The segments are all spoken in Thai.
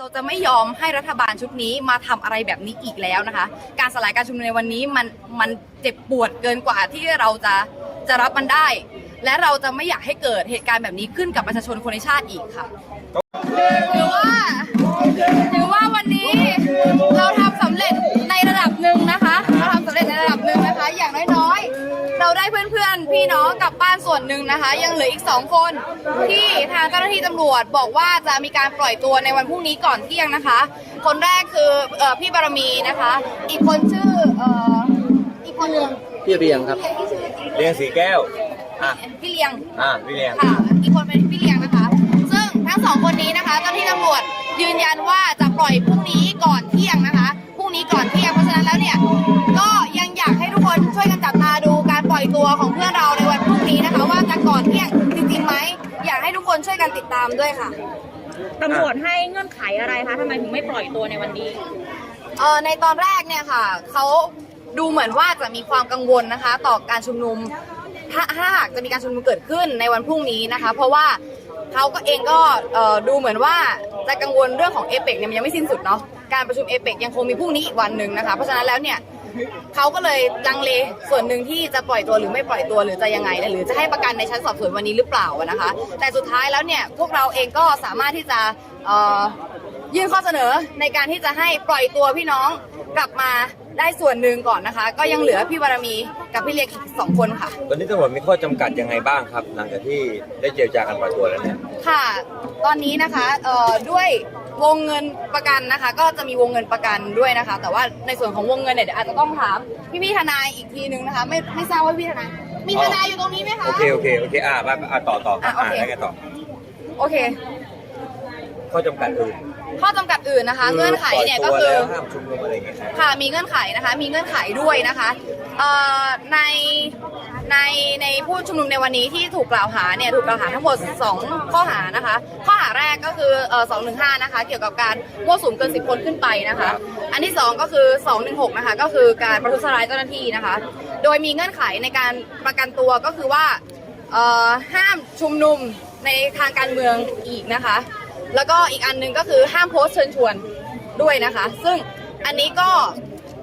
เราจะไม่ยอมให้รัฐบาลชุดนี้มาทำอะไรแบบนี้อีกแล้วนะคะ การสลายการชุมนุมในวันนี้มันมันเจ็บปวดเกินกว่าที่เราจะจะรับมันได้ และเราจะไม่อยากให้เกิดเหตุการณ์แบบนี้ขึ้นกับประชาชนคนในชาติอีกค่ะถือว่าถือว่าวันนี้เราทำสำเร็จในระดับหนึ่งนะคะ เราทำสำเร็จในระดับหนึ่งนะคะ อย่างน้อยๆ เราได้เพื่อนๆ พี่น้องกลับบ้านส่วนหนึ่งนะคะ ยังเหลืออีกสองคน ที่ทางเจ้าหน้าที่ตำรวจบอกว่าจะมีการปล่อยตัวในวันพรุ่งนี้ก่อนเที่ยงนะคะ คนแรกคือเอ่อพี่บารมีนะคะ อีกคนชื่อเอ่ออีกคนหนึ่งพี่เรียงครับ ที่ชื่อจริงเรียงสีแก้ว อะ พี่เลียง อะพี่เรียง ค่ะอีกคนเป็นพี่เลี้ยงนะคะ ซึ่งทั้งสองคนนี้นะคะเจ้าหน้าที่ตำรวจยืนยันว่าจะปล่อยพรุ่งนี้ก่อนเที่ยงนะคะ พรุ่งนี้ก่อนเที่ยง เพราะฉะนั้นแล้วเนี่ย ก็ยังอยากให้ทุกคนช่วยกันจับตาดูการป ล่อยตัวของเพื่อนเราในวันพรุ่งนี้นะคะ ว่าจะก่อนเที่ยงจริงๆไหมอยากให้ทุกคนช่วยกันติดตามด้วยค่ะตำรวจให้เงื่อนไขอะไรคะทำไมถึงไม่ปล่อยตัวในวันนี้ เอ่อในตอนแรกเนี่ยค่ะเขาดูเหมือนว่าจะมีความกังวลนะคะ ต่อการชุมนุมถ้าถ้าหากจะมีการชุมนุมเกิดขึ้นในวันพรุ่งนี้นะคะ เพราะว่าเขาก็เองก็เอ่อดูเหมือนว่าจะกังวลเรื่องของเอเปกเนี่ยมันยังไม่สิ้นสุดเนาะการประชุมเอเปกยังคงมีพรุ่งนี้อีกวันหนึ่งนะคะ เพราะฉะนั้นแล้วเนี่ย เขาก็เลยลังเลส่วนหนึ่งที่จะปล่อยตัวหรือไม่ปล่อยตัวหรือจะยังไงหรือจะให้ประกันในชั้นสอบสวนวันนี้หรือเปล่าอะนะคะ แต่สุดท้ายแล้วเนี่ยพวกเราเองก็สามารถที่จะเอ่อยื่นข้อเสนอในการที่จะให้ปล่อยตัวพี่น้องกลับมาได้ส่วนหนึ่งก่อนนะคะ ก็ยังเหลือพี่บารมีกับพี่เลียงอีกสองคนค่ะ ตอนนี้ตำรวจมีข้อจำกัดยังไงบ้างครับ หลังจากที่ได้เจรจากันปล่อยตัวแล้วเนี่ยค่ะ ตอนนี้นะคะเอ่อด้วย วงเงินประกันนะคะ ก็จะมีวงเงินประกันด้วยนะคะ แต่ว่าในส่วนของวงเงินเนี่ยเดี๋ยวอาจจะต้องถามพี่พี่ๆทนายอีกทีนึงนะคะ ไม่ไม่ทราบว่าพี่ทนายมีทนายอยู่ตรงนี้ไหมคะ โอเค โอเค โอเค อะมาอะต่อต่อครับอะโออะเค แล้วไงต่อ โอเค ข้อจำกัดอื่น ข้อจำกัดอื่นนะคะ เงื่อนไขเนี่ยก็ปล่คืตัวอแล้วห้ามชุมนุมอะไรอย่างเงี้ยค่ะมีเงื่อนไขนะคะ มีเงื่อนไขด้วยนะคะเอ่อในในในผู้ชุมนุมในวันนี้ที่ถูกกล่าวหาเนี่ยถูกกล่าวหาทั้งหมด 2 ข้อหานะคะ ข้อหาแรกก็คือเอ่อ215 นะคะ เกี่ยวกับการมั่วสุมเกิน 10 คนขึ้นไปนะคะ อันที่ 2 ก็คือ 216 นะคะ ก็คือการประทุษร้ายเจ้าหน้าที่นะคะ โดยมีเงื่อนไขในการประกันตัวก็คือว่าเอ่อห้ามชุมนุมในทางการเมืองอีกนะคะ แล้วก็อีกอันหนึงก็คือห้ามโพสเชิญชวนด้วยนะคะ ซึ่งอันนี้ก็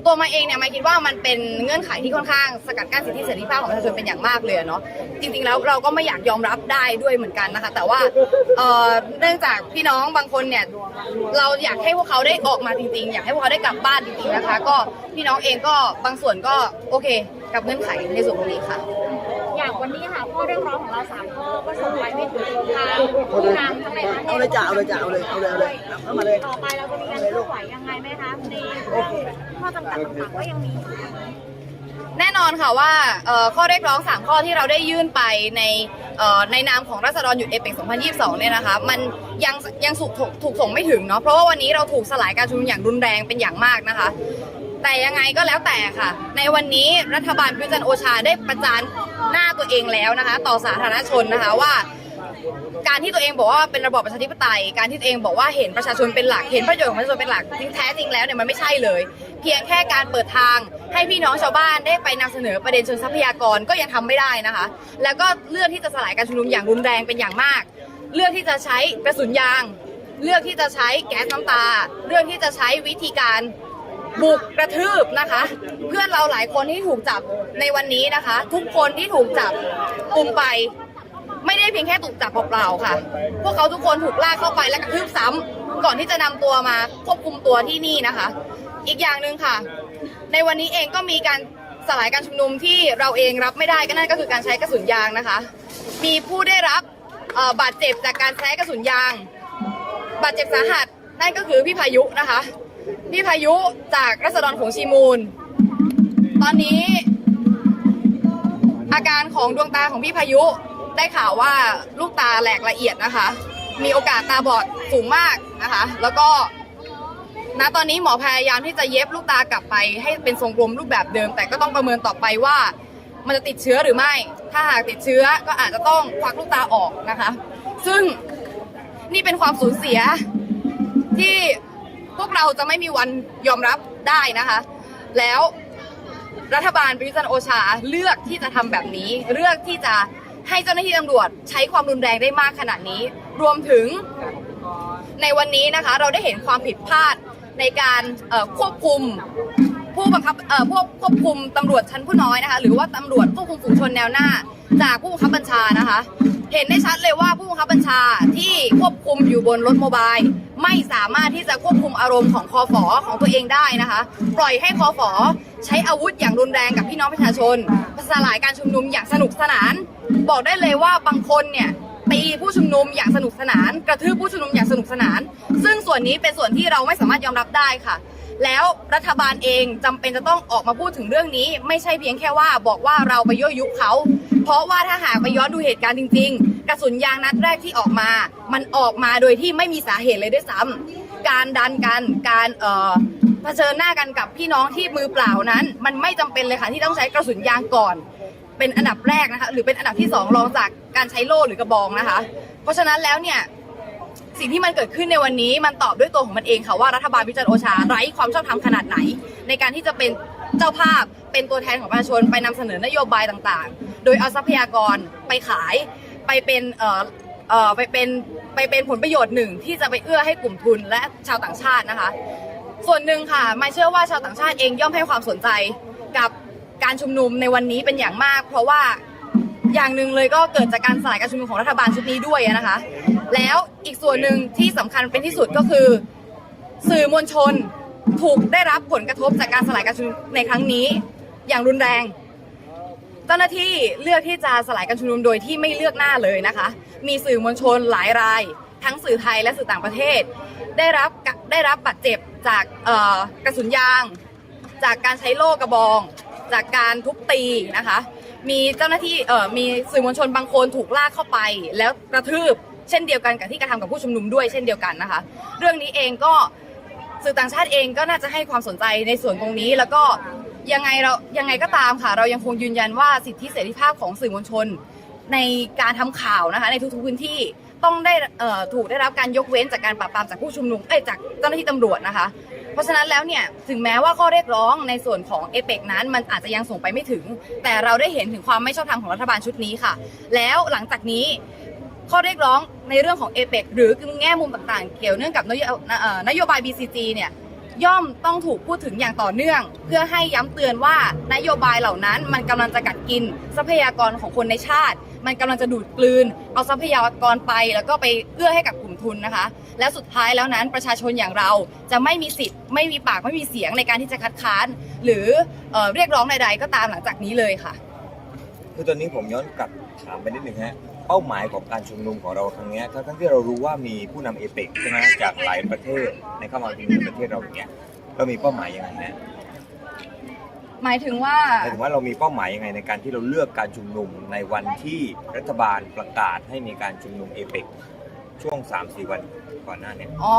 ตัวมาเองเนี่ยมาคิดว่ามันเป็นเงื่อนไขที่ค่อนข้างสกัดกั้นสิทธิเสรีภาพของประชาชนเป็นอย่างมากเลยเนาะจริงๆแล้วเราก็ไม่อยากยอมรับได้ด้วยเหมือนกันนะคะ แต่ว่าเนื่องจากพี่น้องบางคนเนี่ยเราอยากให้พวกเขาได้ออกมาจริงๆ อยากให้พวกเขาได้กลับบ้านจริงๆนะคะ ก็พี่น้องเองก็บางส่วนก็โอเค กับเงื่อนไขในส่วนนี้ค่ะ อย่างวันนี้ค่ะข้อเรียกร้องของเราสามข้อก็ส่งไปไม่ถึงทางผู้นำทั้งในประเทศเอาเลยจ้ะเอาเลยจ้ะเอาเลยเอาเลยเอาเลยเอาเข้ามาเลยต่อไปเราจะมีการเคลื่อนไหวยังไงไหมคะในเรื่องข้อจำกัดต่างๆก็ยังมีแน่นอนค่ะว่าข้อเรียกร้อง 3 ข้อที่เราได้ยื่นไปในในนามของรัษฎรหยุดเอเปก2022 เนี่ยนะคะ มันยังยังถูกถูกถูกส่งไม่ถึงเนาะเพราะว่าวันนี้เราถูกสลายการชุมนุมอย่างรุนแรงเป็นอย่างมากนะคะ แต่ยังไงก็แล้วแต่ค่ะ ในวันนี้รัฐบาลพิจันทร์โอชาได้ประจาน หน้าตัวเองแล้วนะคะ ต่อสาธารณชนนะคะว่า การที่ตัวเองบอกว่าเป็นระบอบประชาธิปไตย การที่ตัวเองบอกว่าเห็นประชาชนเป็นหลัก เห็นประโยชน์ของประชาชนเป็นหลักจริงแท้จริงแล้วเนี่ยมันไม่ใช่เลย เพียงแค่การเปิดทางให้พี่น้องชาวบ้านได้ไปนำเสนอประเด็นเชิงทรัพยากรก็ยังทำไม่ได้นะคะ แล้วก็เลือกที่จะสลายการชุมนุมอย่างรุนแรงเป็นอย่างมาก เลือกที่จะใช้กระสุนยาง เลือกที่จะใช้แก๊สน้ำตา เลือกที่จะใช้วิธีการ บุกกระทืบนะคะ เพื่อนเราหลายคนที่ถูกจับในวันนี้นะคะ ทุกคนที่ถูกจับกลุ่มไป ไม่ได้เพียงแค่ถูกจับเปล่าๆค่ะ พวกเขาทุกคนถูกลากเข้าไปและกระทืบซ้ำก่อนที่จะนำตัวมาควบคุมตัวที่นี่นะคะ อีกอย่างหนึ่งค่ะ ในวันนี้เองก็มีการสลายการชุมนุมที่เราเองรับไม่ได้ก็นั่นก็คือการใช้กระสุนยางนะคะ มีผู้ได้รับบาดเจ็บจากการใช้กระสุนยาง บาดเจ็บสาหัสนั่นก็คือพี่พายุนะคะ พี่พายุจากรัศดรของชีมูล ตอนนี้ อาการของดวงตาของพี่พายุได้ข่าวว่าลูกตาแหลกละเอียดนะคะ มีโอกาสตาบอดสูงมากนะคะ แล้วก็ณตอนนี้หมอพยายามที่จะเย็บลูกตากลับไป ให้เป็นทรงกลมรูปแบบเดิม แต่ก็ต้องประเมินต่อไปว่า มันจะติดเชื้อหรือไม่ ถ้าหากติดเชื้อก็อาจจะต้องควักลูกตาออกนะคะ ซึ่งนี่เป็นความสูญเสียที่ วกเราจะไม่มีวันยอมรับได้นะคะ แล้วรัฐบาลประยุทธ์จันทร์โอชาเลือกที่จะทำแบบนี้ เลือกที่จะให้เจ้าหน้าที่ตำรวจใช้ความรุนแรงได้มากขนาดนี้ รวมถึงในวันนี้นะคะเราได้เห็นความผิดพลาดในการควบคุมผู้บังคับพวกควบคุมตำรวจชั้นผู้น้อยนะคะ หรือว่าตำรวจควบคุมฝูงชนแนวหน้า จากผู้บังคับบัญชานะคะ เห็นได้ชัดเลยว่าผู้บังคับบัญชาที่ควบคุมอยู่บนรถโมบายไม่สามารถที่จะควบคุมอารมณ์ของคอฟอของตัวเองได้นะคะ ปล่อยให้คอฟอใช้อาวุธอย่างรุนแรงกับพี่น้องประชาชนสลายการชุมนุมอย่างสนุกสนาน บอกได้เลยว่าบางคนเนี่ยตีผู้ชุมนุมอย่างสนุกสนาน กระทืบผู้ชุมนุมอย่างสนุกสนาน ซึ่งส่วนนี้เป็นส่วนที่เราไม่สามารถยอมรับได้ค่ะ แล้วรัฐบาลเองจำเป็นจะต้องออกมาพูดถึงเรื่องนี้ ไม่ใช่เพียงแค่ว่าบอกว่าเราไปยั่วยุเขา เพราะว่าถ้าหากไปย้อนดูเหตุการณ์จริง ๆ กระสุนยางนัดแรกที่ออกมา มันออกมาโดยที่ไม่มีสาเหตุเลยด้วยซ้ำการดันกันการเอ่อเผชิญหน้ากันกับพี่น้องที่มือเปล่านั้น มันไม่จำเป็นเลยค่ะที่ต้องใช้กระสุนยางก่อน เป็นอันดับแรกนะคะหรือเป็นอันดับที่สองรองจากการใช้โล่หรือกระบองนะคะ เพราะฉะนั้นแล้วเนี่ยสิ่งที่มันเกิดขึ้นในวันนี้มันตอบด้วยตัวของมันเองค่ะว่ารัฐบาลวิจันทร์โอชาไร้ความชอบธรรมขนาดไหน ในการที่จะเป็น เจ้าภาพเป็นตัวแทนของประชาชนไปนำเสนอนโยบายต่างๆ โดยเอาทรัพยากรไปขายไปเป็นเอ่อเอ่อไปเป็นไปเป็นผลประโยชน์หนึ่งที่จะไปเอื้อให้กลุ่มทุนและชาวต่างชาตินะคะ ส่วนหนึ่งค่ะไม่เชื่อว่าชาวต่างชาติเองย่อมให้ความสนใจกับการชุมนุมในวันนี้เป็นอย่างมาก เพราะว่าอย่างหนึ่งเลยก็เกิดจากการสลายการชุมนุมของรัฐบาลชุดนี้ด้วยนะคะ แล้วอีกส่วนหนึ่งที่สำคัญเป็นที่สุดก็คือ สื่อมวลชน ถูกได้รับผลกระทบจากการสลายการชุมนุมในครั้งนี้ อย่างรุนแรง เจ้าหน้าที่เลือกที่จะสลายการชุมนุมโดยที่ไม่เลือกหน้าเลยนะคะ มีสื่อมวลชนหลายราย ทั้งสื่อไทยและสื่อต่างประเทศ ได้รับได้รับบาดเจ็บจากกระสุนยาง จากการใช้โล่กระบอง จากการทุบตีนะคะ มีเจ้าหน้าที่เมีสื่อมวลชนบางคนถูกลากเข้าไป แล้วกระทืบเช่นเดียวกันกับที่กระทำกับผู้ชุมนุมด้วยเช่นเดียวกันนะคะ เรื่องนี้เองก็ สื่อต่างชาติเองก็น่าจะให้ความสนใจในส่วนตรงนี้ แล้วก็ยังไงเรายังไงก็ตามค่ะ เรายังคงยืนยันว่าสิทธิเสรีภาพของสื่อมวลชน ในการทำข่าวนะคะในทุกๆพื้นที่ต้องได้ถูกได้รับการยกเว้นจากการปราบปรามจากผู้ชุมนุมเอ้ยจากเจ้าหน้าที่ตำรวจนะคะ เพราะฉะนั้นแล้วเนี่ยถึงแม้ว่าข้อเรียกร้องในส่วนของเอเปกนั้น มันอาจจะยังส่งไปไม่ถึง แต่เราได้เห็นถึงความไม่ชอบธรรมของรัฐบาลชุดนี้ค่ะ แล้วหลังจากนี้ ข้อเรียกร้องในเรื่องของเอเปกหรือแง่มุมต่างๆ เกี่ยวเนื่องกับนโยเอ่อนโยบาย BCG เนี่ยย่อมต้องถูกพูดถึงอย่างต่อเนื่อง เพื่อให้ย้ำเตือนว่านโยบายเหล่านั้น มันกำลังจะกัดกินทรัพยากรของคนในชาติ มันกำลังจะดูดกลืน เอาทรัพยากรไปแล้วก็ไปเอื้อให้กับกลุ่มทุนนะคะ และสุดท้ายแล้วนั้นประชาชนอย่างเราจะไม่มีสิทธิ์ไม่มีปากไม่มีเสียงในการที่จะคัดค้าน หรือเออเรียกร้องใดๆก็ตามหลังจากนี้เลยค่ะ คือตอนนี้ผมย้อนกลับถามไปนิดหนึ่งฮะ เป้าหมายของการชุมนุมของเราครั้งเนี้ยทั้งทั้งที่เรารู้ว่ามีผู้นำเอเปกใช่ไหมจากหลายประเทศในเข้ามาชุมนุมในประเทศเราอย่างเงี้ยเรามีเป้าหมายยังไงฮะหมายถึงว่าหมายถึงว่าเรามีเป้าหมายยังไงในการที่เราเลือกการชุมนุมในวันที่รัฐบาลประกาศให้มีการชุมนุมเอเปกช่วง3-4วันก่อนหน้าเนี้อ๋อ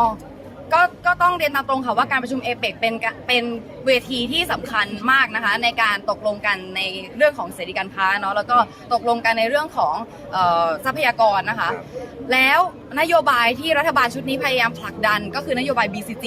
ก็ก็ต้องเรียนตามตรงค่ะว่าการประชุมเอเปกเป็นกะเป็นเวทีที่สำคัญมากนะคะ ในการตกลงกันในเรื่องของเสรีการค้าเนาะแล้วก็ตกลงกันในเรื่องของเออทรัพยากรนะคะ แล้วนโยบายที่รัฐบาลชุดนี้พยายามผลักดันก็คือนโยบาย BCG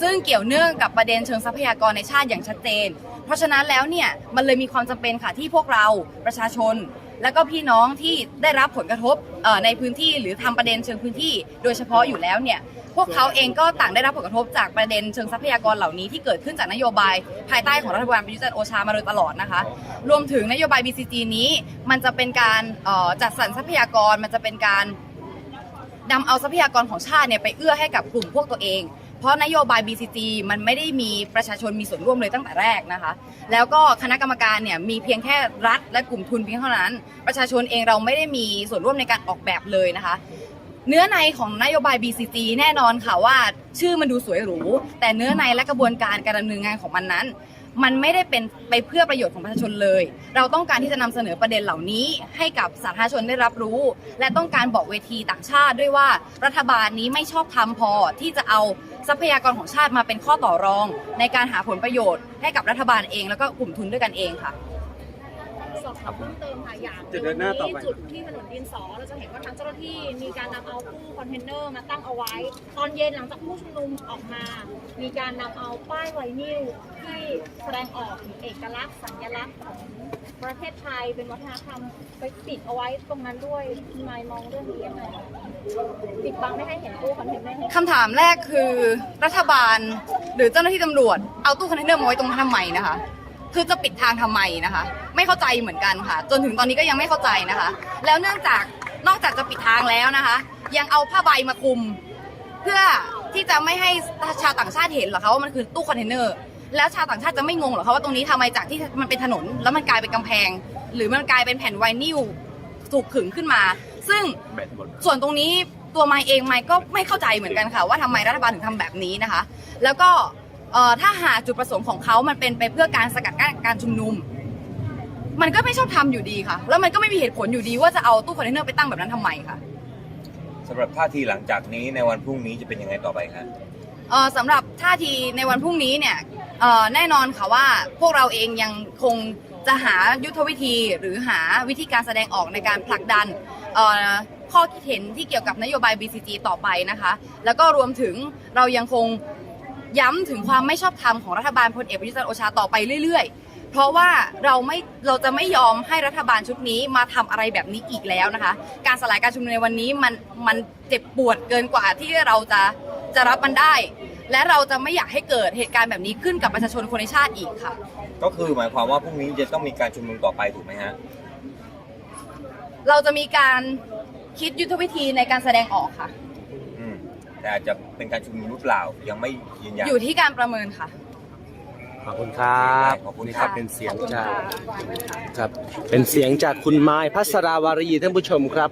ซึ่งเกี่ยวเนื่องกับประเด็นเชิงทรัพยากรในชาติอย่างชัดเจน เพราะฉะนั้นแล้วเนี่ยมันเลยมีความจำเป็นค่ะที่พวกเราประชาชน แล้วก็พี่น้องที่ได้รับผลกระทบเอ่อในพื้นที่หรือทำประเด็นเชิงพื้นที่ โดยเฉพาะอยู่แล้วเนี่ย พวกเขาเองก็ต่างได้รับผลกระทบจากประเด็นเชิงทรัพยากรเหล่านี้ที่เกิดขึ้นจากนโยบาย ภายใต้ของรัฐบาลประยุทธ์จันทร์โอชามาโดยตลอดนะคะ รวมถึงนโยบาย BCG นี้มันจะเป็นการจัดสรรทรัพยากรมันจะเป็นการนำเอาทรัพยากรของชาติเนี่ยไปเอื้อให้กับกลุ่มพวกตัวเองเพราะนโยบาย BCG มันไม่ได้มีประชาชนมีส่วนร่วมเลยตั้งแต่แรกนะคะ แล้วก็คณะกรรมการเนี่ยมีเพียงแค่รัฐและกลุ่มทุนเพียงเท่านั้น ประชาชนเองเราไม่ได้มีส่วนร่วมในการออกแบบเลยนะคะ เนื้อในของนโยบาย BCG แน่นอนค่ะว่า ชื่อมันดูสวยหรู แต่เนื้อในและกระบวนการการดำเนินงานของมันนั้น มันไม่ได้เป็นไปเพื่อประโยชน์ของประชาชนเลย เราต้องการที่จะนำเสนอประเด็นเหล่านี้ ให้กับสาธารณชนได้รับรู้ และต้องการบอกเวทีต่างชาติด้วยว่า รัฐบาลนี้ไม่ชอบทำพอที่จะเอาทรัพยากรของชาติมาเป็นข้อต่อรอง ในการหาผลประโยชน์ให้กับรัฐบาลเอง แล้วก็กลุ่มทุนด้วยกันเองค่ะ สอบถามเพิ่มเติมค่ะอย่างจะเดินหน้าต่อไป จุดที่ถนนดินสอเราจะเห็นว่าทางเจ้าหน้าที่มีการนำเอาตู้คอนเทนเนอร์มาตั้งเอาไว้ ตอนเย็นหลังจากผู้ชุมนุมออกมา มีการนำเอาป้ายไวนิลที่แสดงออกถึงเอกลักษณ์สัญลักษณ์ของประเทศไทยเป็นวัฒนธรรมไปปิดเอาไว้ตรงนั้นด้วยคุณมายมองเรื่องนี้ยังไงปิดบังไม่ให้เห็นตู้คอนเทนเนอร์ให้คำถามแรกคือรัฐบาล หรือเจ้าหน้าที่ตำรวจเอาตู้คอนเทนเนอร์มาไว้ตรงนั้นทำไมนะคะ คือจะปิดทางทำไมนะคะ ไม่เข้าใจเหมือนกันค่ะ จนถึงตอนนี้ก็ยังไม่เข้าใจนะคะ แล้วเนื่องจากนอกจากจะปิดทางแล้วนะคะ ยังเอาผ้าใบมาคลุม เพื่อที่จะไม่ให้ชาวต่างชาติเห็นเหรอคะว่ามันคือตู้คอนเทนเนอร์แล้วชาวต่างชาติจะไม่งงเหรอคะว่าตรงนี้ทำไมจากที่มันเป็นถนน แล้วมันกลายเป็นกำแพง หรือมันกลายเป็นแผ่นไวนิลถูกขึงขึ้นมา ซึ่งส่วนตรงนี้ตัวไมค์เองไมค์ก็ไม่เข้าใจเหมือนกันค่ะ ว่าทำไมรัฐบาลถึงทำแบบนี้นะคะ แล้วก็ เอ่อถ้าหากจุดประสงค์ของเขามันเป็นไปเพื่อการสกัดกั้นการชุมนุม มันก็ไม่ชอบทำอยู่ดีค่ะ แล้วมันก็ไม่มีเหตุผลอยู่ดีว่าจะเอาตู้คอนเทนเนอร์ไปตั้งแบบนั้นทำไมค่ะสำหรับท่าทีหลังจากนี้ในวันพรุ่งนี้จะเป็นยังไงต่อไปครับ เอ่อสำหรับท่าทีในวันพรุ่งนี้เนี่ยเอ่อแน่นอนค่ะว่าพวกเราเองยังคงจะหายุทธวิธีหรือหาวิธีการแสดงออกในการผลักดันเอ่อข้อคิดเห็นที่เกี่ยวกับนโยบาย BCG ต่อไปนะคะ แล้วก็รวมถึงเรายังคง ย้ำถึงความไม่ชอบธรรมของรัฐบาลพลเอกประยุทธ์จันทร์โอชาต่อไปเรื่อย ๆ เพราะว่าเราไม่เราจะไม่ยอมให้รัฐบาลชุดนี้มาทำอะไรแบบนี้อีกแล้วนะคะ การสลายการชุมนุมในวันนี้มันมันเจ็บปวดเกินกว่าที่เราจะจะรับมันได้ และเราจะไม่อยากให้เกิดเหตุการณ์แบบนี้ขึ้นกับประชาชนคนในชาติอีกค่ะ ก็คือหมายความว่าพรุ่งนี้จะต้องมีการชุมนุมต่อไปถูกไหมฮะเราจะมีการคิดยุทธวิธีในการแสดงออกค่ะอืม แต่อาจจะเป็นการชุมนุมหรือเปล่ายังไม่ยืนยัน อยู่ที่การประเมินค่ะ ขอบคุณครับขอบคุณนี่คครัรับบเป็นเสียงจากขอบคุณค่ะครับ เป็นเสียงจากคุณไม้พัสราวารีท่านผู้ชมครับ